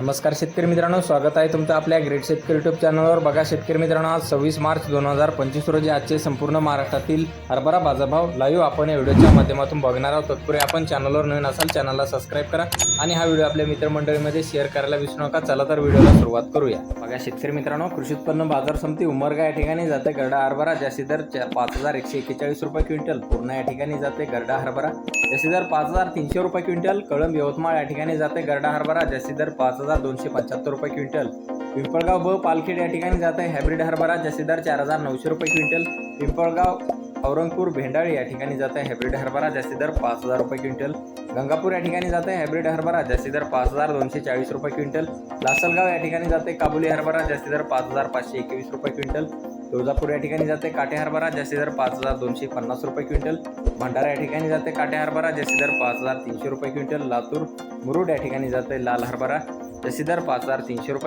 नमस्कार शेतकरी मित्रांनो स्वागत आहे तुमचं आपल्या ग्रेट शेतकरी युट्यूब चॅनलवर बघा शेतकरी मित्रांनो आज सव्वीस मार्च दोन हजार पंचवीस रोजी आजचे संपूर्ण महाराष्ट्रातील हरभरा बाजारभाव लाईव्ह आपण या व्हिडिओच्या माध्यमातून बघणार आहोत. तत्पूर्वी आपण चॅनलवर नवीन असाल चॅनलला सबस्क्राईब करा आणि हा व्हिडिओ आपल्या मित्रमंडळीमध्ये शेअर करायला विसरू नका. चला तर व्हिडिओला सुरुवात करूया. बघा शेतकरी मित्रांनो कृषी उत्पन्न बाजार समिती उमरगा या ठिकाणी जाते गरडा हरभरा जास्ती दर पाच हजार एकशे एक्केचाळीस रुपये क्विंटल. पूर्ण या ठिकाणी जाते गरडा हरभरा जास्ती दर पाच हजार तीनशे रुपये क्विंटल. कळंब यवतमाळ या ठिकाणी जाते गरडा हरभरा जास्ती दर पाच हजार हजार दोनशे पंच्याहत्तर रुपये क्विंटल. पिंपळगाव व पालखेड या ठिकाणी जात आहे. हायब्रिड हरभरा जास्ती दर चार हजार नऊशे रुपये क्विंटल. पिंपळगाव औरंगपूर भेंडाळी या ठिकाणी जात आहे. हायब्रिड हरभरा जास्ती दर पाच हजार रुपये क्विंटल. गंगापूर या ठिकाणी जात आहे. हायब्रिड हरभरा जास्ती दर पाच हजार दोनशे चाळीस रुपये क्विंटल. लासलगाव या ठिकाणी जाते काबुली हरभरा जास्ती दर पाच हजार पाचशे एकवीस रुपये क्विंटल. तुळजापूर या ठिकाणी जाते काटे हरभरा जास्ती दर पाच हजार दोनशे पन्नास रुपये क्विंटल. भंडारा या ठिकाणी जाते काटे हरभरा जास्ती दर पाच हजार तीनशे रुपये क्विंटल. लातूर मुरुड या ठिकाणी जाते लाल हरभरा रसीदार पाच हजार तीनशे रुपये